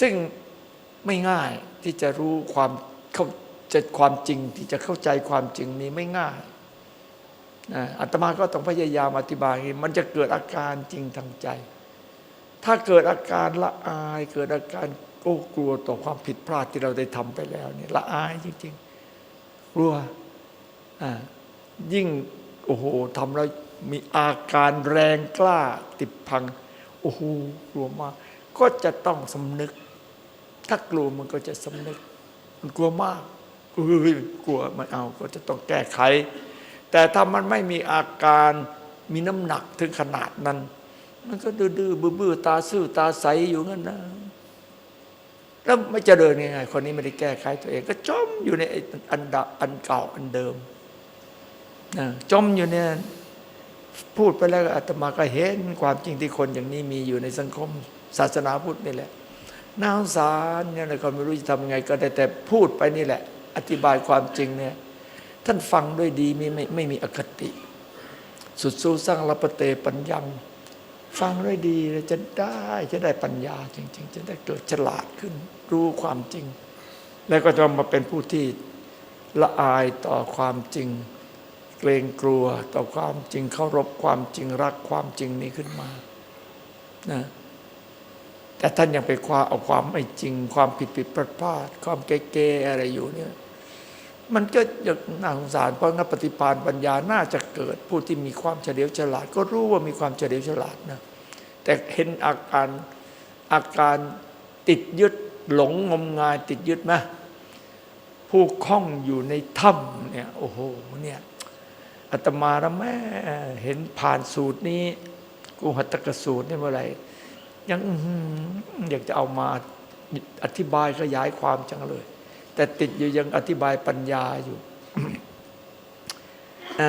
ซึ่งไม่ง่ายที่จะรู้ความเข้าใจความจริงที่จะเข้าใจความจริงนี้ไม่ง่ายอาตมาก็ต้องพยายามอธิบายอย่างนี้มันจะเกิดอาการจริงทางใจ ถ้าเกิดอาการละอาย เกิดอาการโอ้กลัวต่อความผิดพลาดที่เราได้ทำไปแล้วเนี่ยละอายจริงๆกลัวอ่ายิ่งโอ้โหทำแล้วมีอาการแรงกล้าติดพัง โอ้โหกลัวมาก ก็จะต้องสำนึก ถ้ากลัวมันก็จะสำนึก มันกลัวมากเอ้ยกลัวไม่เอาก็จะต้องแก้ไข แต่ถ้ามันไม่มีอาการมีน้ำหนักถึงขนาดนั้น มันก็ดื้อๆบื้อๆตาซื่อตาใสอยู่งั้นนะแล้วไม่เจริญยังไงคนนี้ไม่ได้แก้ไขตัวเอง ก็จมอยู่ในอันดะอันเก่าอันเดิมนะจมอยู่เนี่ยพูดไปแล้วอาตมาก็เห็นความจริงที่คนอย่างนี้มีอยู่ในสังคม ศาสนาพุทธนี่แหละน่าสงสารเนี่ยนะก็ไม่รู้จะทำยังไง ก็ได้แต่พูดไปนี่แหละ อธิบายความจริงเนี่ยท่านฟังด้วยดีไม่ไม่ไม่มีอคติ สุดสู้สร้างรัปเตปัญญัง ฟังด้วยดีแล้วจะได้จะได้ปัญญาจริง ๆ จะได้เกิดฉลาดขึ้น รู้ความจริง แล้วก็จะมาเป็นผู้ที่ละอายต่อความจริง เกรงกลัวต่อความจริงเคารพความจริงรักความจริงนี้ขึ้นมานะ แต่ท่านยังไปคว้าเอาความไม่จริง ความผิดผิดพลาดพลาดความเก๊ๆอะไรอยู่เนี่ยมันก็ยังน่าสงสารเพราะนักปฏิปานปัญญาน่าจะเกิด ผู้ที่มีความเฉลียวฉลาด ก็รู้ว่ามีความเฉลียวฉลาดนะแต่เห็นอาการอาการติดยึดหลงงมงายติดยึดไหมผู้คล้องอยู่ในถ้ำเนี่ยโอ้โหเนี่ยอาตมาล้วแม่เห็นผ่านสูตรนี้กูหัตถกสูตรนี่เมื่อไหร่ ยังอยากจะเอามาอธิบายขยายความจังเลย แต่ติดอยู่ยังอธิบายปัญญาอยู่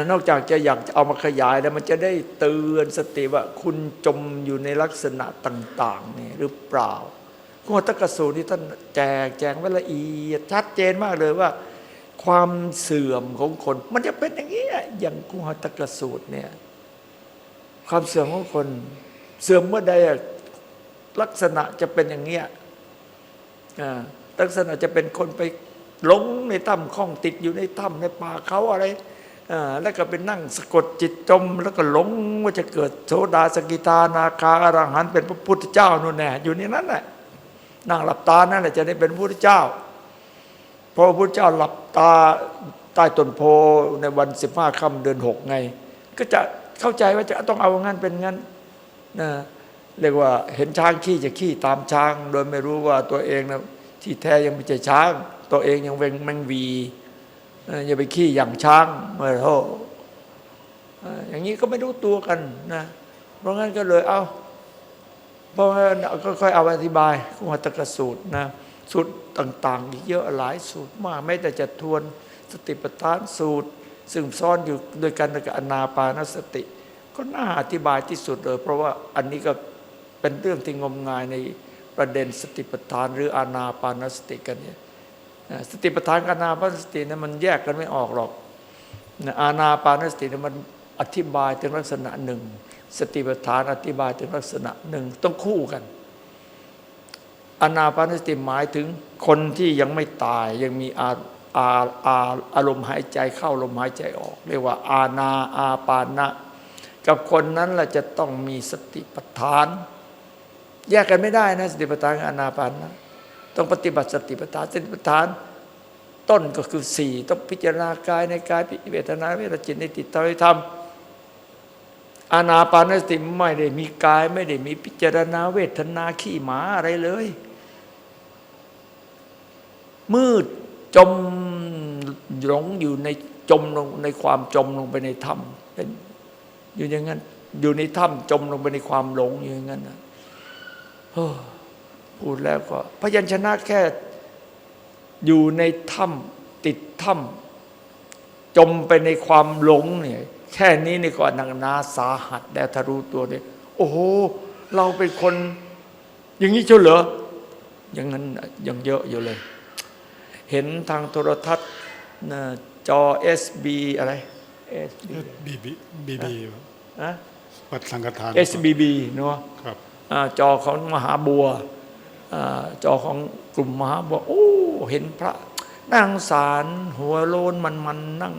นอกจากจะอยากจะเอามาขยายแล้วมันจะได้เตือนสติว่า คุณจมอยู่ในลักษณะต่างๆนี่หรือเปล่ากุหตกสูตรที่ท่านแจกแจงไว้ละเอียดชัดเจนมากเลยว่า ความเสื่อมของคน มันจะเป็นอย่างนี้อย่างกุหตกสูตรเนี่ย ความเสื่อมของคน เสื่อมเมื่อใดอะ ลักษณะจะเป็นอย่างเนี้ยอ่าลักษณะจะเป็นคนไปหลงในถ้ำข้องติดอยู่ในถ้ำในป่าเขาอะไรอ่าแล้วก็ไปนั่งสะกดจิตจม แล้วก็หลงว่าจะเกิดโสดาสกิทานาคาอรหันเป็นพระพุทธเจ้านู่นแน่อยู่ในนั้นแหละนั่งหลับตานั่นแหละจะได้เป็นพระพุทธเจ้าพราะพระพุทธเจ้าหลับตาใต้ต้นโพในวันสิบห้าค่ำเดือนหกไง ก็จะเข้าใจว่าจะต้องเอางั้นเป็นงั้นนะ เรียกว่าเห็นช้างขี้จะขี้ตามช้าง โดยไม่รู้ว่าตัวเองนะที่แท้ยังไม่ใช่ช้าง ตัวเองยังเป็นแมงวีอย่าไปขี้อย่างช้างเมื่อโทเอ่ออย่างนี้ก็ไม่รู้ตัวกันนะ เพราะงั้นก็เลยเอาเพราะงั้นก็ค่อยเอาอธิบายกุหัตถกสูตรนะสูตรต่าง ๆ อีกเยอะหลายสูตรมากไม่แต่จะทวนสติปัฏฐานสูตร ซึ่งซ่อนอยู่ด้วยกันกับอนาปานสติ ก็น่าอธิบายที่สุดเลย เพราะว่าอันนี้ก็ เป็นเรื่องที่งมงายในประเด็นสติปัฏฐาน หรืออานาปานสติกันเนี่ยสติปัฏฐานกับอานาปานสติเนี่ยมันแยกกันไม่ออกหรอกอานาปานสติเนี่ยมันอธิบายถึงลักษณะหนึ่ง สติปัฏฐานอธิบายถึงลักษณะหนึ่งต้องคู่กันอานาปานสติหมายถึงคนที่ยังไม่ตายยังมีอาอาอาอารมณ์หายใจเข้าลมหายใจออก เรียกว่าอาณาอาปานะ กับคนนั้นเราจะต้องมีสติปัฏฐาน แยกกันไม่ได้นะ สติปัฏฐานกับอนาปานนะต้องปฏิบัติสติปัฏฐานสติปัฏฐาน ต้นก็คือสี่ต้องพิจารณากายในกายพิเวทนาเวทจิตในจิตธรรมธรรมอานาปานสติไม่ได้มีกายไม่ได้มีพิจารณาเวทนาขี้หมาอะไรเลย มืดจมหลงอยู่ในจมลงในความจมลงไปในถ้ำเป็นอยู่อย่างนั้นอยู่ในถ้ำจมลงไปในความหลงอยู่อย่างนั้นนะ พูดแล้วก็พยัญชนะแค่อยู่ในถ้ำติดถ้ำจมไปในความหลงเนี่ยแค่นี้นี่ก็หนักหนาสาหัสแล้วถ้ารู้ตัวเนี่ยโอ้โหเราเป็นคน อย่างนี้เชียวเหรออย่างนั้นยังเยอะอยู่เลย เห็นทางโทรทัศน์นะจอ SB อะไร SB บีบีบีบีนะวัดสังฆทาน SBB เนาะครับอ่า จอของมหาบัวอจอของกลุ่มมหาบอกโอ้เห็นพระนางสารหัวโลนมันมันนั่ง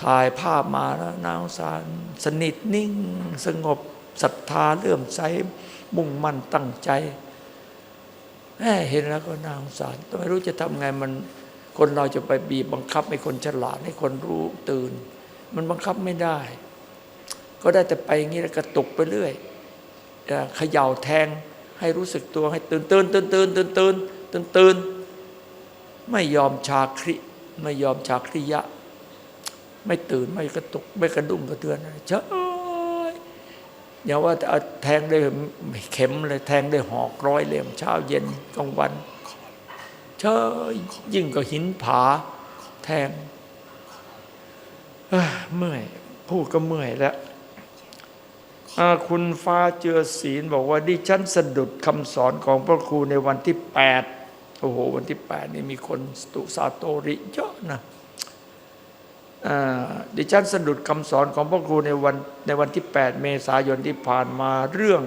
ถ่ายภาพมาแล้วนางสารสนิทนิ่ง สงบศรัทธาเลื่อมใสมุ่งมั่นตั้งใจแหมเห็นแล้วก็นางสารไม่รู้จะทำไงมันคนเราจะไปบีบบังคับให้คนฉลาดให้คนรู้ตื่น มันบังคับไม่ได้ ก็ได้แต่ไปอย่างนี้แล้วกระตุกไปเรื่อยเขย่าแทงให้รู้สึกตัวให้ตื่นตื่นตื่นตื่นตื่นตื่นตื่นตื่นไม่ยอมชาคริไม่ยอมชาคริยะ ไม่ตื่นไม่กระตุกไม่กระดุ้งกระเตือนอะเฉยอย่าว่าแต่เอาแทงได้เข็มเลยแทงได้หอกร้อยเล่มเช้าเย็นกลางวันเฉยยิ่งก็หินผา แทงเมื่อยพูดก็เมื่อยแล้ว คุณฟ้าเจือศีลบอกว่าดิฉันสะดุดคำสอนของพระครูในวันที่แปดโอ้โห วันที่แปดนี่มีคนสตุสาโตริเยอะนะดิฉันสะดุดคำสอนของพระครูในวันในวันที่ 8 เมษายนที่ผ่านมาเรื่อง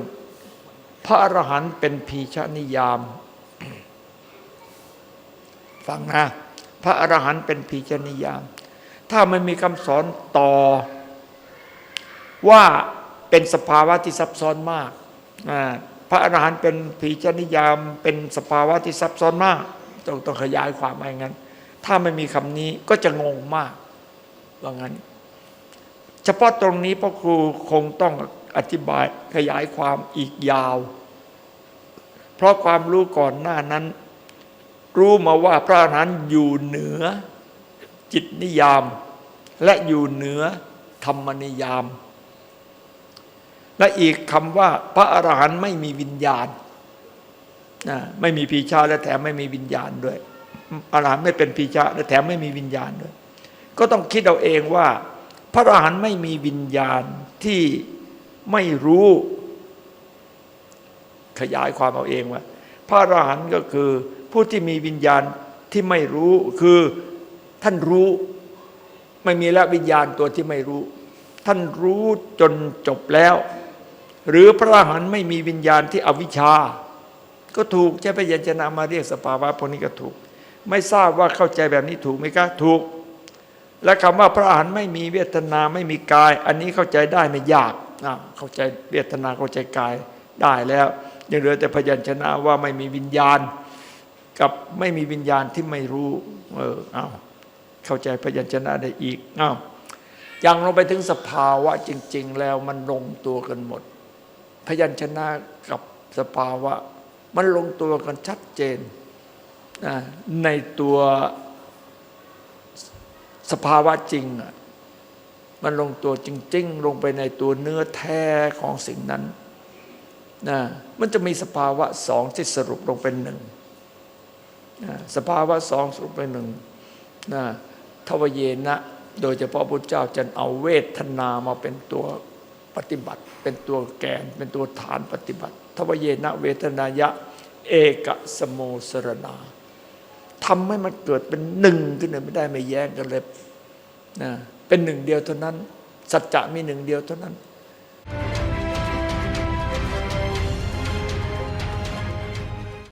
พระอรหันต์เป็นพีชนิยาม ฟังนะ พระอรหันต์เป็นพีชนิยาม ถ้ามันมีคำสอนต่อว่า เป็นสภาวะที่ซับซ้อนมากพระอรหันต์เป็นพีชนิยามเป็นสภาวะที่ซับซ้อนมากต้องต้องขยายความอย่างนั้น ถ้าไม่มีคำนี้ก็จะงงมากว่างั้น เฉพาะตรงนี้พ่อครูคงต้องอธิบายขยายความอีกยาว เพราะความรู้ก่อนหน้านั้น รู้มาว่าพระอรหันต์อยู่เหนือจิตนิยาม และอยู่เหนือธรรมนิยาม และอีกคำว่า พระอรหันต์ไม่มีวิญญาณนะไม่มีพีชาและแถมไม่มีวิญญาณด้วยอรหันต์ไม่เป็นพีชาและแถมไม่มีวิญญาณด้วย ก็ต้องคิดเอาเองว่า พระอรหันต์ไม่มีวิญญาณที่ไม่รู้ ขยายความเอาเองว่า พระอรหันต์ก็คือ ผู้ที่มีวิญญาณที่ไม่รู้คือท่านรู้ ไม่มีแล้ววิญญาณตัวที่ไม่รู้ ท่านรู้จนจบแล้ว หรือพระอรหันต์ไม่มีวิญญาณที่อวิชชา ก็ถูกใช้พยัญชนะมาเรียกสภาวะพวกนี้ก็ถูก ไม่ทราบว่าเข้าใจแบบนี้ถูกไหมคะถูก และคำว่าพระอรหันต์ไม่มีเวทนาไม่มีกาย อันนี้เข้าใจได้ไม่ยากอะเข้าใจเวทนาเข้าใจกายได้แล้ว ยังเหลือแต่พยัญชนะว่าไม่มีวิญญาณ กับไม่มีวิญญาณที่ไม่รู้ เออเอาเข้าใจพยัญชนะได้อีกเอายังลงไปถึงสภาวะจริง ๆ แล้วมันลงตัวกันหมด พยัญชนะกับสภาวะ มันลงตัวกันชัดเจนนะในตัวสภาวะจริง มันลงตัวจริง ๆ ลงไปในตัวเนื้อแท้ของสิ่งนั้นนะมันจะมีสภาวะสองที่สรุปลงเป็นหนึ่งนะสภาวะสองสรุปเป็นหนึ่งนะทวเยนะ โดยเฉพาะพระเจ้าจะเอาเวทนามาเป็นตัว ปฏิบัติ เป็นตัวแกน เป็นตัวฐานปฏิบัติทวเยนะเวทนายะ เอกสโมสรณาทำให้มันเกิดเป็นหนึ่งขึ้นเลยไม่ได้ไม่แย้งกันเลยนะเป็นหนึ่งเดียวเท่านั้น สัจจะมีหนึ่งเดียวเท่านั้น